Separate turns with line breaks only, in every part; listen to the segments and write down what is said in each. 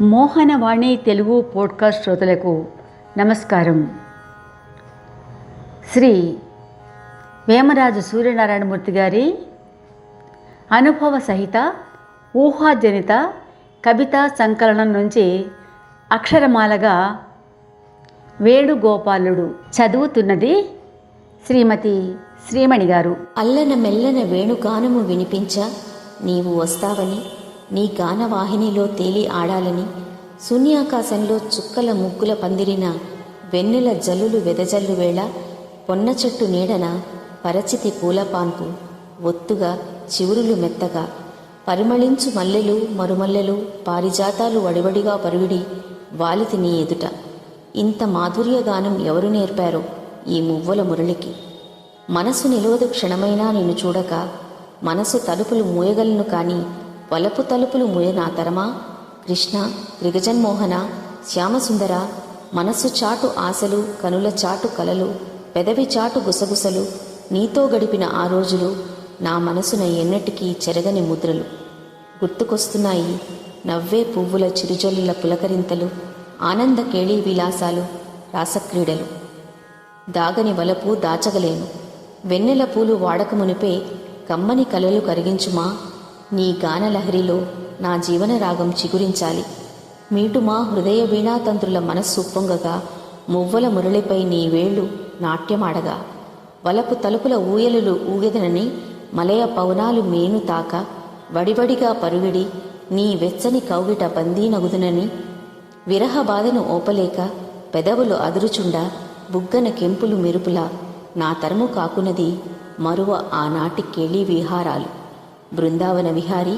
Mohanavani Telugu podcast శ్రోతలకు నమస్కారం. శ్రీ వేమరాజు సూర్యనారాయణమూర్తి గారి అనుభవ సహిత ఊహాజనిత కవితా సంకలనం నుంచి అక్షరమాలగా వేణుగోపాలుడు చదువుతున్నది శ్రీమతి శ్రీమణి గారు.
అల్లన మెల్లన వేణుగానము వినిపించ నీవు వస్తావని నీ గానవాహినిలో తేలి ఆడాలని శూన్యాకాశంలో చుక్కల ముగ్గుల పందిరిన వెన్నెల జల్లులు వెదజల్లు వేళ పొన్న చెట్టు నీడన పరచితి పూలపాన్పు ఒత్తుగా చివురులు మెత్తగా పరిమళించు మల్లెలు మరుమల్లెలు పారిజాతాలు వడివడిగా పరువిడి వాలితి నీ ఎదుట. ఇంత మాధుర్య గానం ఎవరు నేర్పారో ఈ మువ్వల మురళికి? మనసు నిలవదు క్షణమైనా నిన్ను చూడక మనసు తలుపులు మూయగలను కానీ వలపు తలుపులు మూయ నా తరమా? కృష్ణ త్రిగజన్మోహన శ్యామసుందర మనసు చాటు ఆశలు కనుల చాటు కలలు పెదవి చాటు గుసగుసలు నీతో గడిపిన ఆ రోజులు నా మనసున ఎన్నటికీ చెరగని ముద్రలు. గుర్తుకొస్తున్నాయి నవ్వే పువ్వుల చిరుజల్లుల పులకరింతలు ఆనంద కేళీ విలాసాలు రాసక్రీడలు. దాగని వలపు దాచగలేను. వెన్నెల పూలు వాడకమునిపే కమ్మని కలలు కరిగించుమా? నీ గానలహరిలో నా జీవన రాగం చిగురించాలి మీటుమా హృదయ వీణాతంత్రుల మనస్సు పొంగగా మువ్వల మురళిపై నీ వేళ్ళు నాట్యమాడగా. వలపు తలుపుల ఊయలులు ఊగెదనని మలయ పవనాలు మేను తాక వడివడిగా పరుగిడి నీ వెచ్చని కౌగిట బందీనగుదునని విరహ బాధను ఓపలేక పెదవులు అదురుచుండ బుగ్గన కెంపులు మెరుపులా నా తరము కాకున్నది మరువ ఆనాటి కేళీ విహారాలు. బృందావన విహారి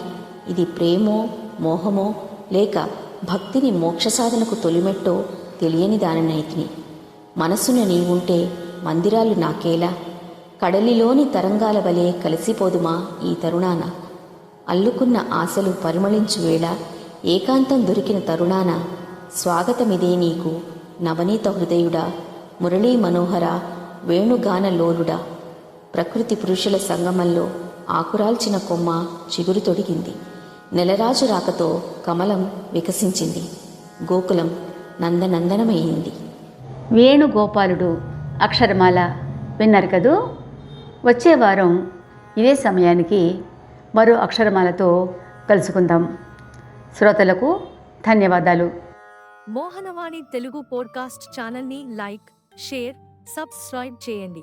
ఇది ప్రేమో మోహమో లేక భక్తిని మోక్ష సాధనకు తొలిమెట్టో తెలియని దానినైతిని. మనసున నీవుంటే మందిరాలు నాకేలా? కడలిలోని తరంగాల వలె కలిసిపోదుమా ఈ తరుణాన అల్లుకున్న ఆశలు పరిమళించు వేళ ఏకాంతం దొరికిన తరుణాన స్వాగతమిదే నీకు నవనీత హృదయుడా మురళీ మనోహర వేణుగాన లోలుడా ప్రకృతి పురుషుల సంగమంలో ఆకురాల్చిన కొమ్మ చిగురు తొడిగింది. నెలరాజు రాకతో కమలం వికసించింది. గోకులం నందనందనమయ్యింది.
వేణుగోపాలుడు అక్షరమాల విన్నారు కదూ? వచ్చే వారం ఇదే సమయానికి మరో అక్షరమాలతో కలుసుకుందాం. శ్రోతలకు ధన్యవాదాలు.
మోహనవాణి తెలుగు పోడ్కాస్ట్ ఛానల్ని లైక్ షేర్ సబ్స్క్రైబ్ చేయండి.